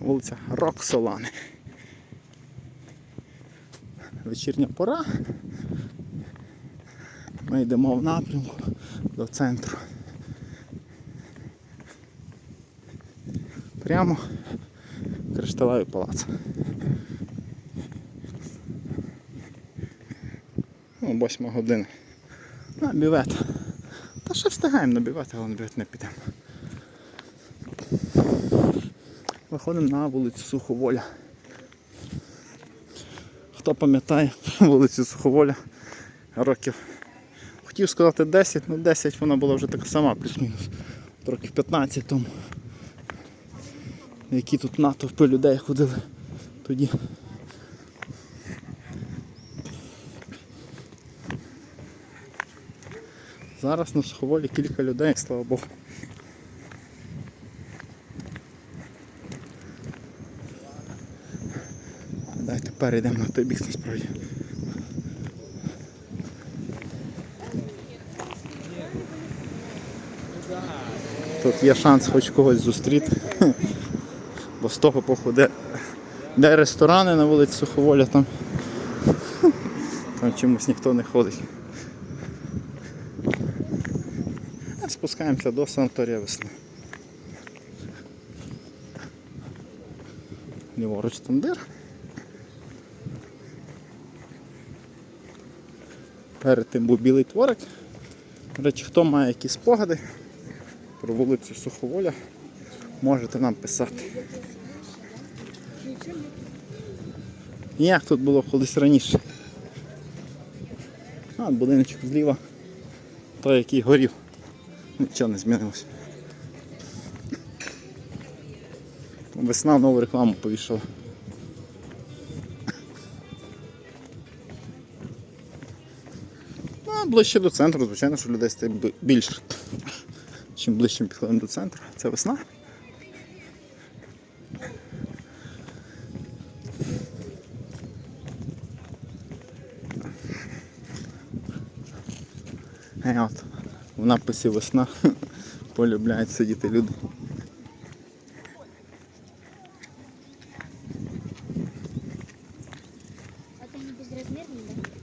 Вулиця Роксолани. Вечірня пора. Ми йдемо в напрямку до центру. Прямо кришталевий палац. Ну, восьма година. На бівет. Та ще встигаємо на бівет, але на бівет не підемо. Виходимо на вулицю Суховоля. Хто пам'ятає вулицю Суховоля років. Хотів сказати 10, ну 10 вона була вже така сама, плюс-мінус. Років 15 тому. Які тут натовпи людей ходили тоді. Зараз на Суховолі кілька людей, слава Богу. Давайте перейдемо на той бік насправді. Тут є шанс хоч когось зустріти. Бо з того боку, де, ресторани на вулиці Суховоля, там, там чомусь ніхто не ходить. Спускаємося до санаторія весни. Ліворуч тандир. Перед тим був білий творик. До речі, хто має якісь спогади про вулицю Суховоля, можете нам писати. Як тут було колись раніше? А, будиночок зліва, той який горів. Нічого не змінилося. Весна нову рекламу повішала. Ближче до центру, звичайно, що людей стає більше. Чим ближче підходимо до центру. Це весна. Е, от, в написі весна полюбляють сидіти люди. А то не безразмірний, да?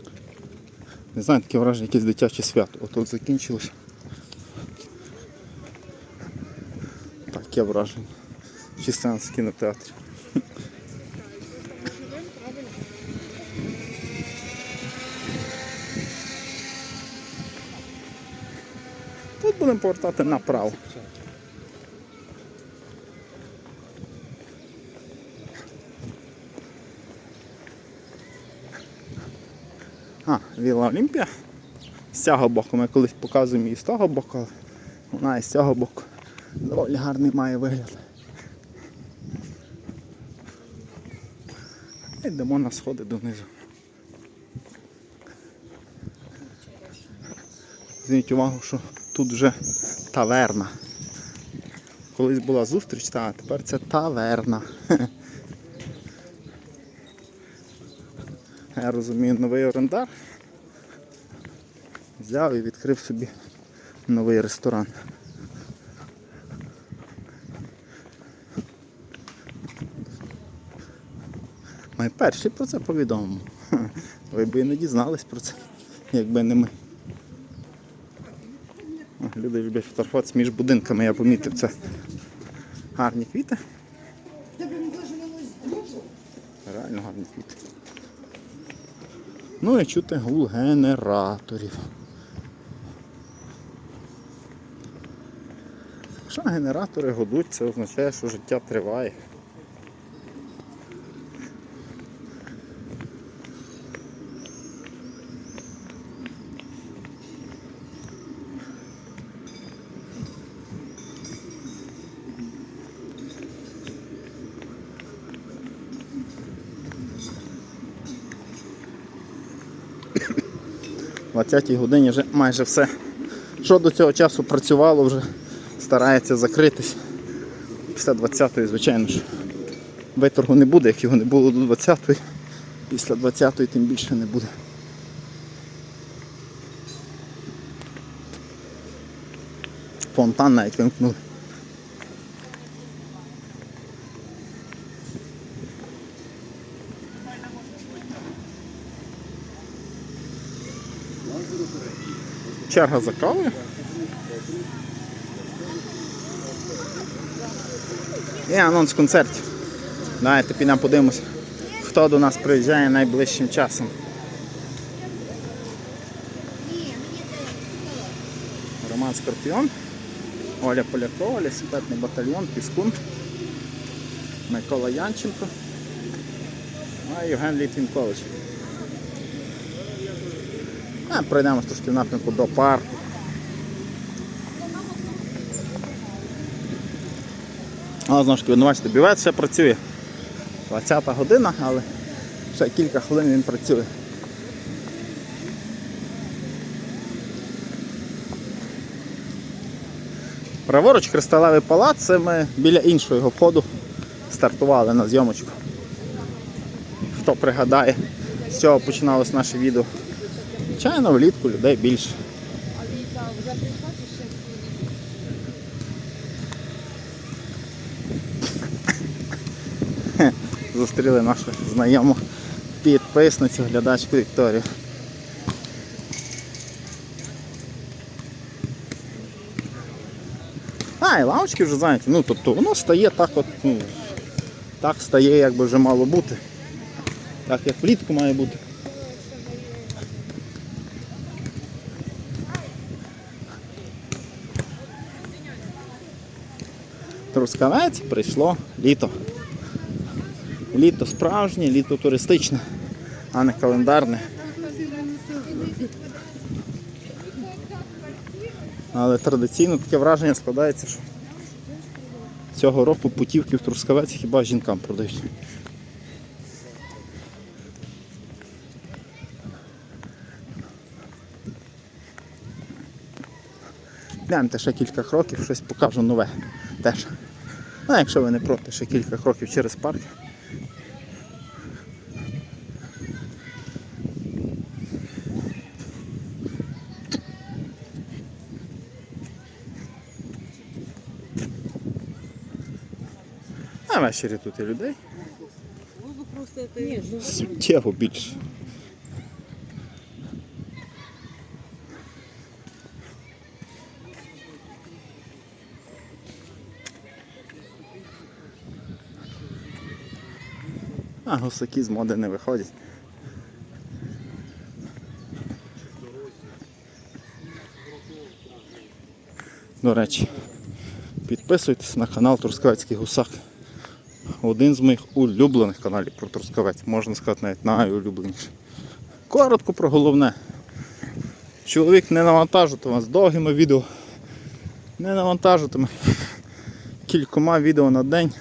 Не знаю, таке враження, якесь дитяче свято. От тут закінчилось. Таке враження. Чи сеанс в кінотеатрі. Тут будемо повертати направо. А, Віла Олімпія. З цього боку ми колись показуємо її з того боку, але вона і з цього боку. Доволі гарний має вигляд. Йдемо на сходи донизу. Зверніть увагу, що тут вже таверна. Колись була зустріч, а тепер це таверна. Я розумію, новий орендар взяв і відкрив собі новий ресторан. Ми перші про це повідомимо. Ви б і не дізнались про це, якби не ми. Люди люблять фотографуватися між будинками, я помітив це. Гарні квіти. Реально гарні квіти. Ну і чути гул генераторів. Якщо генератори гудуть, це означає, що життя триває. 20-й годині вже майже все, що до цього часу працювало, вже старається закритись. Після 20-ї, звичайно ж, виторгу не буде, як його не було до 20-ї. Після 20-ї тим більше не буде. Фонтан навіть вимкнули. Черга за кавою. І анонс концертів. Давайте підемо подивимося, хто до нас приїжджає найближчим часом. Роман Скорпіон, Оля Полякова, лісопетний батальйон, Піскун, Микола Янченко, а Євген Літвінкович. А, пройдемо трошки в напрямку до парку. Але знову ж таки, бачите, бівець ще працює. 20-та година, але ще кілька хвилин він працює. Праворуч кристалевий палац, це ми біля іншого входу стартували на зйомочку. Хто пригадає, з цього починалось наше відео. Звичайно, влітку людей більше. Хе, Зустріли нашу знайому підписницю, глядачку Вікторію. А, і лавочки вже зайняті. Ну, тобто воно стає так от, ну, так стає, як би вже мало бути. Так як влітку має бути. Трускавець прийшло літо. Літо справжнє, літо туристичне, а не календарне. Але традиційно таке враження складається, що цього року путівки в Трускавець хіба жінкам продають. Гляньте ще кілька кроків, щось покажу нове теж. Ну, якщо ви не проти, ще кілька кроків через парк. А ввечері тут і людей. Суттєво більше. А гусаки з моди не виходять. До речі, підписуйтесь на канал Трускавецький Гусак. Один з моїх улюблених каналів про Трускавець, можна сказати, навіть найулюбленіший. Коротко про головне. Чоловік не навантажитиме вас довгими відео, не навантажитиме кількома відео на день.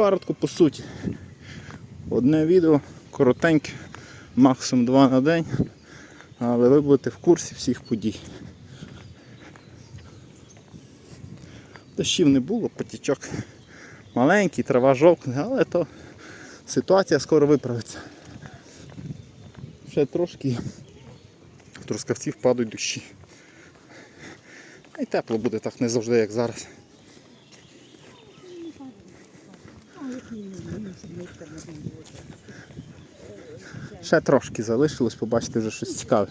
Коротко по суті. Одне відео, коротеньке, максимум два на день, але ви будете в курсі всіх подій. Дощів не було, потічок маленький, трава жовкне, але то ситуація скоро виправиться. Ще трошки в трускавці впадуть дощі. Й тепло буде так не завжди, як зараз. Ще трошки залишилось, побачите вже щось цікаве.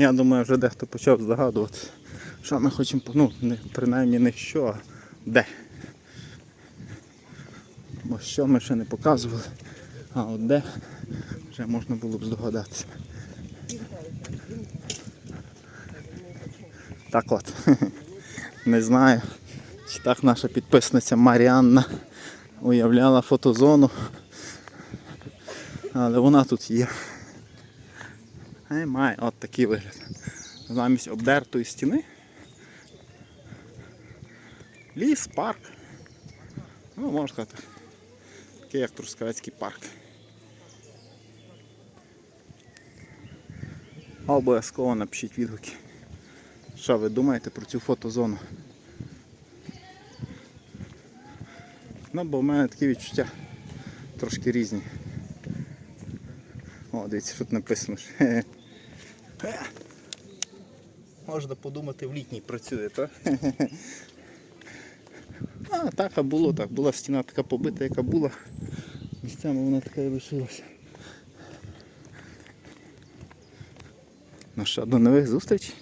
Я думаю, вже дехто почав здогадувати, що ми хочемо, ну, не, принаймні не що, а де. Бо що ми ще не показували, а от де вже можна було б здогадатися. Так от, не знаю, чи так наша підписниця Маріанна уявляла фотозону, але вона тут є. І має от такий вигляд. Замість обдертої стіни. Ліс, парк. Ну, можна сказати, такий як Трускавецький парк. Обов'язково напишіть відгуки. Що ви думаєте про цю фотозону? Ну, бо в мене такі відчуття трошки різні. О, дивіться, тут написано. Можна подумати, в літній працює, так? А, так, а було так. Була стіна така побита, яка була. Місцями вона така і лишилася. Ну що, до нових зустрічей.